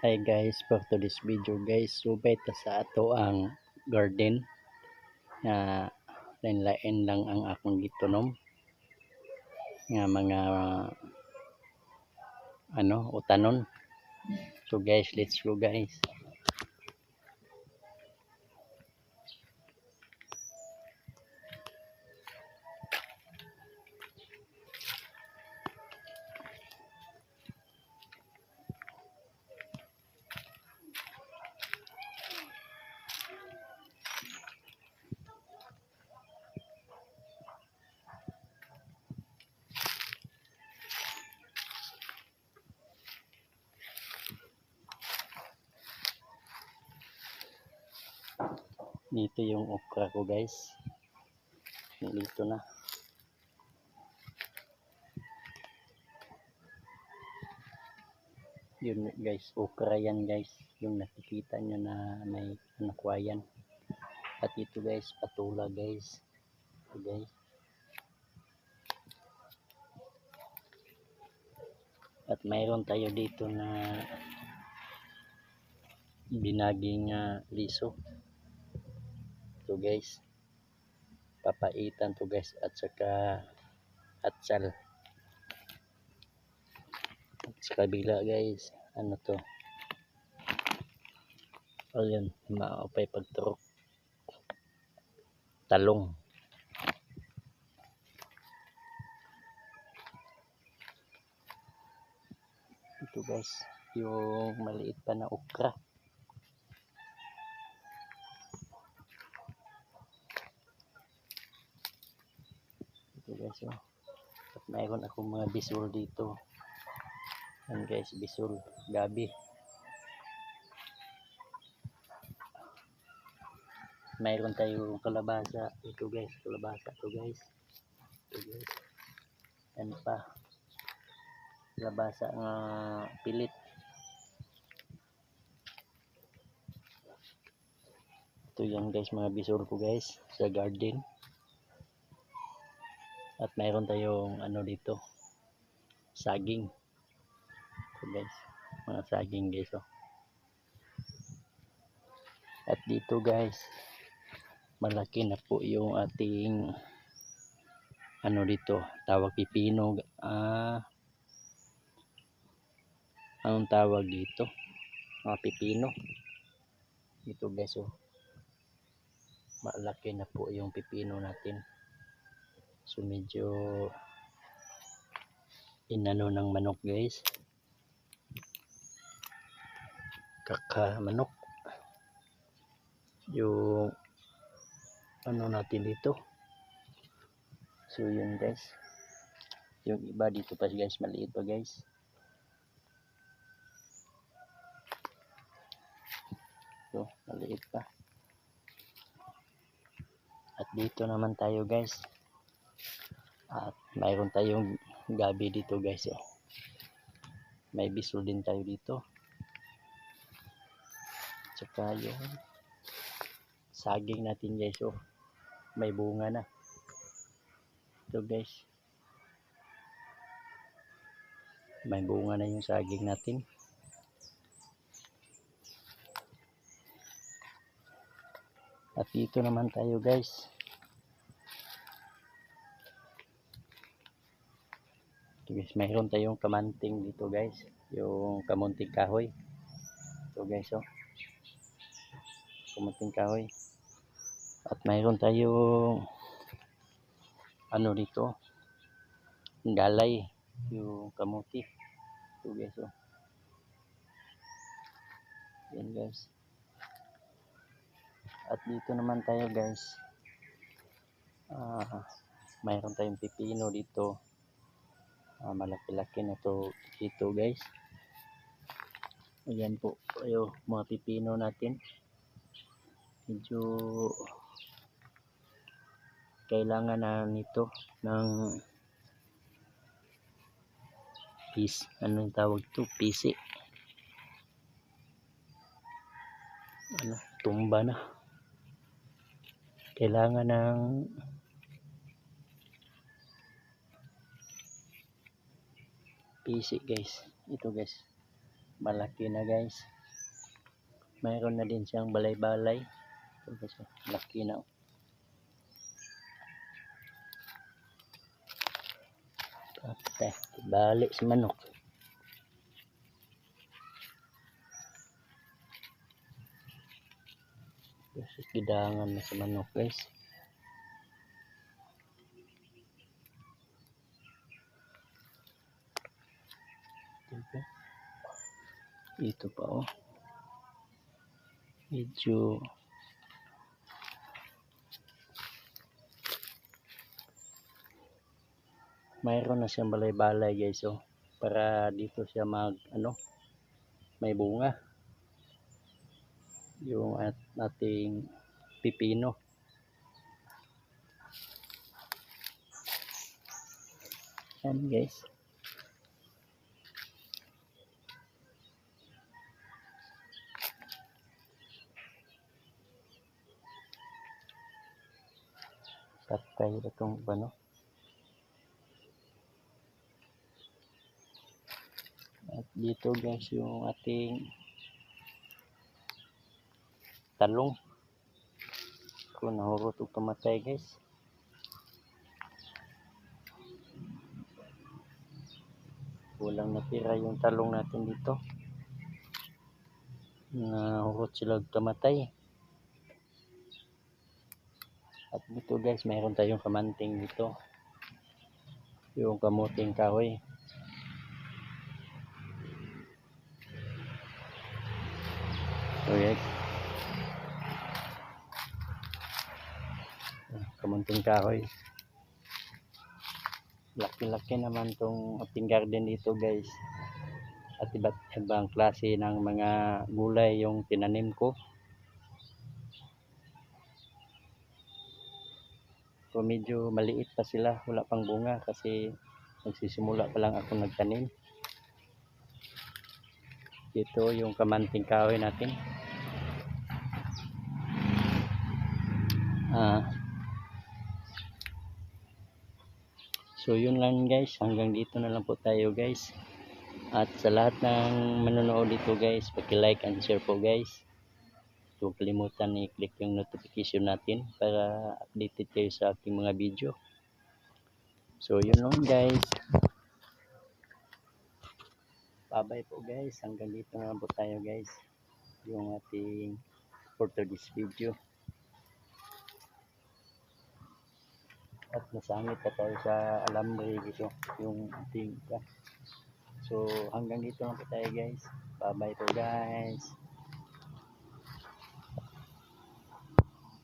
Hi guys, for today's video guys, subay ta sa ato ang garden nga lain-lain lang ang akong gitunom nga mga ano utanon. So guys, let's go guys. Dito yung okra ko guys. Dito na. Yun guys, okra yan guys. Yung nakikita nyo na may anakwayan. At ito guys, patula guys. Ito guys. At mayroon tayo dito na binaging uh, liso. Ito guys. Papaitan to guys at saka atsal. At sa kabila guys, ano to? Ayun, maupay pagturok. Talong. Ito guys, yung maliit pa na okra. Ito guys, oh. At mayroon akong mga bisol dito. Yan guys, bisol, gabi. Mayroon tayong kalabasa. Ito guys, kalabasa to guys. Ito guys. Yan pa. Kalabasa nga pilit. Ito yan guys, mga bisol ko guys sa garden. At mayroon tayong ano dito, saging. Ito guys, mga saging guys oh. At dito guys, malaki na po yung ating ano dito, tawag pipino. Ah, anong tawag dito? Mga pipino. Dito guys oh. Malaki na po yung pipino natin. So medyo inano ng manok guys. Kaka manok. Yung ano natin dito. So yun guys. Yung iba dito pa guys, maliit pa guys. So, maliit pa. At dito naman tayo guys. At mayroon tayong gabi dito guys. Oh. May bisol din tayo dito. Tsaka yung saging natin guys. Oh. May bunga na. Ito guys. May bunga na yung saging natin. At dito naman tayo guys. Guys, mayroon tayong kamanting dito guys. Yung kamunting kahoy. Ito guys oh. Kamunting kahoy. At mayroon tayong ano dito. Galay. Yung kamuti. Ito guys oh. Yan guys. At dito naman tayo guys. Ah, mayroon tayong pipino dito. Ah, malaki-laki na to dito guys. Ayan po ayo mga pipino natin. Medyo kailangan na nito ng pis anong tawag to pisi ano tumba na kailangan ng PC guys. Ito guys. Malaki na guys. Mayroon na din siyang balay-balay. Guys, oh, laki na oh. Balik si manok. Kasi kidangan na sa manok guys Ito pa oh. Medyo mayroon na siyang balay-balay guys oh. Para dito siya mag ano may bunga. Yung at ating pipino. Yan guys. Patay itong ano. At dito guys yung ating talong. Kung nahurot o tumatay guys. Kulang natira yung talong natin dito. Nahurot sila tumatay. At dito guys, mayroon tayong kamanting dito. Yung kamuting kahoy. So guys. Ah, Kamunting kahoy. Laki-laki naman tong ating garden dito guys. At iba't ibang klase ng mga gulay yung tinanim ko. Medyo maliit pa sila, wala pang bunga kasi nagsisimula pa lang ako nagtanim. Ito yung kamanting kahoy natin. Ah. So yun lang guys, hanggang dito na lang po tayo guys. At sa lahat ng manonood dito guys, paki-like and share po guys. Huwag kalimutan i-click yung notification natin para updated kayo sa aking mga video. So yun lang guys. Bye-bye po guys. Hanggang dito na po tayo guys. Yung ating for today's video. At nasangit pa tayo sa alambre dito. Yung ating So hanggang dito lang po tayo guys. Bye-bye po guys.